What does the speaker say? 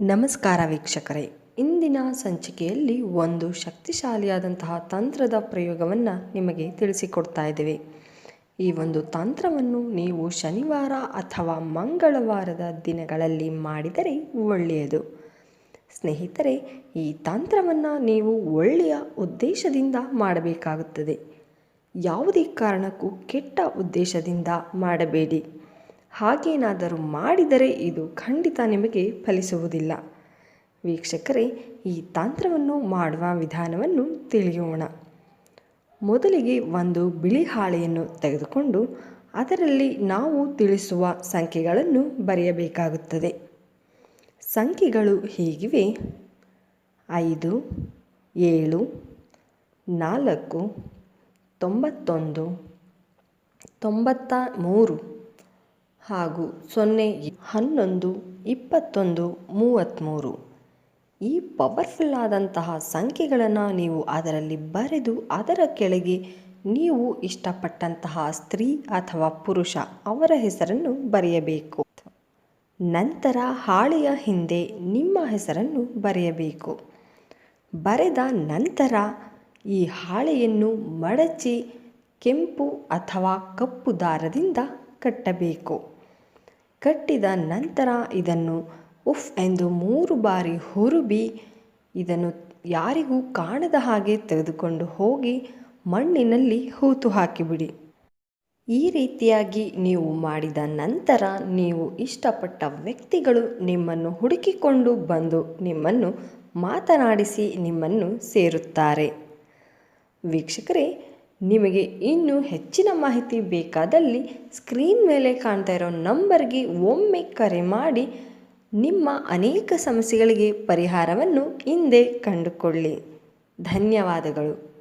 ನಮಸ್ಕಾರ ವೀಕ್ಷಕರೇ. ಇಂದಿನ ಸಂಚಿಕೆಯಲ್ಲಿ ಒಂದು ಶಕ್ತಿಶಾಲಿಯಾದಂತಹ ತಂತ್ರದ ಪ್ರಯೋಗವನ್ನು ನಿಮಗೆ ತಿಳಿಸಿಕೊಡ್ತಾ ಇದ್ದೇವೆ. ಈ ಒಂದು ತಂತ್ರವನ್ನು ನೀವು ಶನಿವಾರ ಅಥವಾ ಮಂಗಳವಾರದ ದಿನಗಳಲ್ಲಿ ಮಾಡಿದರೆ ಒಳ್ಳೆಯದು. ಸ್ನೇಹಿತರೆ, ಈ ತಂತ್ರವನ್ನು ನೀವು ಒಳ್ಳೆಯ ಉದ್ದೇಶದಿಂದ ಮಾಡಬೇಕಾಗುತ್ತದೆ. ಯಾವುದೇ ಕಾರಣಕ್ಕೂ ಕೆಟ್ಟ ಉದ್ದೇಶದಿಂದ ಮಾಡಬೇಡಿ. ಹಾಗೇನಾದರೂ ಮಾಡಿದರೆ ಇದು ಖಂಡಿತ ನಿಮಗೆ ಫಲಿಸುವುದಿಲ್ಲ. ವೀಕ್ಷಕರೇ, ಈ ತಂತ್ರವನ್ನು ಮಾಡುವ ವಿಧಾನವನ್ನು ತಿಳಿಯೋಣ. ಮೊದಲಿಗೆ ಒಂದು ಬಿಳಿ ಹಾಳೆಯನ್ನು ತೆಗೆದುಕೊಂಡು ಅದರಲ್ಲಿ ನಾವು ತಿಳಿಸುವ ಸಂಖ್ಯೆಗಳನ್ನು ಬರೆಯಬೇಕಾಗುತ್ತದೆ. ಸಂಖ್ಯೆಗಳು ಹೀಗಿವೆ. ಐದು, ಏಳು, ನಾಲ್ಕು, ತೊಂಬತ್ತೊಂದು, ತೊಂಬತ್ತ ಮೂರು. ಹಾಗೂ ಸೊನ್ನೆ ಹನ್ನೊಂದು, ಇಪ್ಪತ್ತೊಂದು ಮೂವತ್ತ್ಮೂರು ಈ ಪವರ್ಫುಲ್ ಆದಂತಹ ಸಂಖ್ಯೆಗಳನ್ನು ನೀವು ಅದರಲ್ಲಿ ಬರೆದು ಅದರ ಕೆಳಗೆ ನೀವು ಇಷ್ಟಪಟ್ಟಂತಹ ಸ್ತ್ರೀ ಅಥವಾ ಪುರುಷ ಅವರ ಹೆಸರನ್ನು ಬರೆಯಬೇಕು. ನಂತರ ಹಾಳೆಯ ಹಿಂದೆ ನಿಮ್ಮ ಹೆಸರನ್ನು ಬರೆಯಬೇಕು. ಬರೆದ ನಂತರ ಈ ಹಾಳೆಯನ್ನು ಮಡಚಿ ಕೆಂಪು ಅಥವಾ ಕಪ್ಪು ದಾರದಿಂದ ಕಟ್ಟಬೇಕು. ಕಟ್ಟಿದ ನಂತರ ಇದನ್ನು ಉಫ್ ಎಂದು ಮೂರು ಬಾರಿ ಹುರುಬಿ ಇದನ್ನು ಯಾರಿಗೂ ಕಾಣದ ಹಾಗೆ ತೆಗೆದುಕೊಂಡು ಹೋಗಿ ಮಣ್ಣಿನಲ್ಲಿ ಹೂತು ಹಾಕಿಬಿಡಿ. ಈ ರೀತಿಯಾಗಿ ನೀವು ಮಾಡಿದ ನಂತರ ನೀವು ಇಷ್ಟಪಟ್ಟ ವ್ಯಕ್ತಿಗಳು ನಿಮ್ಮನ್ನು ಹುಡುಕಿಕೊಂಡು ಬಂದು ನಿಮ್ಮನ್ನು ಮಾತನಾಡಿಸಿ ನಿಮ್ಮನ್ನು ಸೇರುತ್ತಾರೆ. ವೀಕ್ಷಕರೇ ನಿಮಗೆ ಇನ್ನೂ ಹೆಚ್ಚಿನ ಮಾಹಿತಿ ಬೇಕಾದಲ್ಲಿ ಸ್ಕ್ರೀನ್ ಮೇಲೆ ಕಾಣ್ತಾ ಇರೋ ನಂಬರ್ಗೆ ಒಮ್ಮೆ ಕರೆ ಮಾಡಿ ನಿಮ್ಮ ಅನೇಕ ಸಮಸ್ಯೆಗಳಿಗೆ ಪರಿಹಾರವನ್ನು ಹಿಂದೆ ಕಂಡುಕೊಳ್ಳಿ. ಧನ್ಯವಾದಗಳು.